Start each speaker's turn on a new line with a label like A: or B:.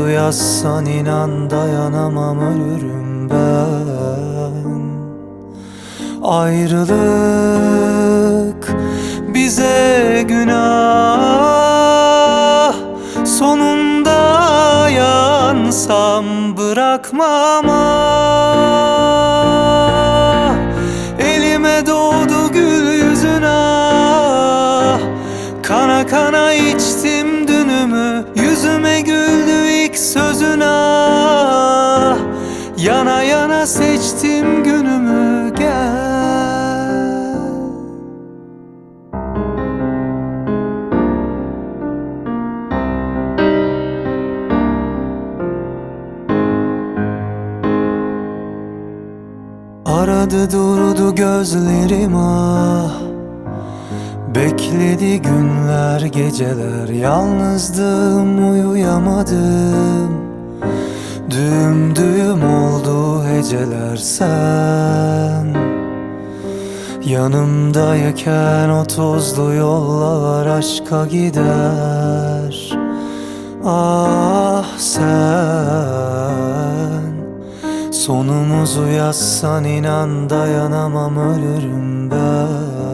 A: Sonumuzu yazsan inan dayanamam ölürüm ben. Ayrılık bize günah. Sonunda yansam bırakmam ah. Elime doğdu gül yüzün ah Kana kana içtim dünümü. Yüzüme Yana yana seçtim günümü gel. Aradı durdu gözlerim ah. Bekledi günler geceler. Yalnızdım uyuyamadım. Düğüm heceler sen. Yanımdayken o tozlu yollar aşka gider. Ah sen. Sonumuzu yazsan inan dayanamam ölürüm ben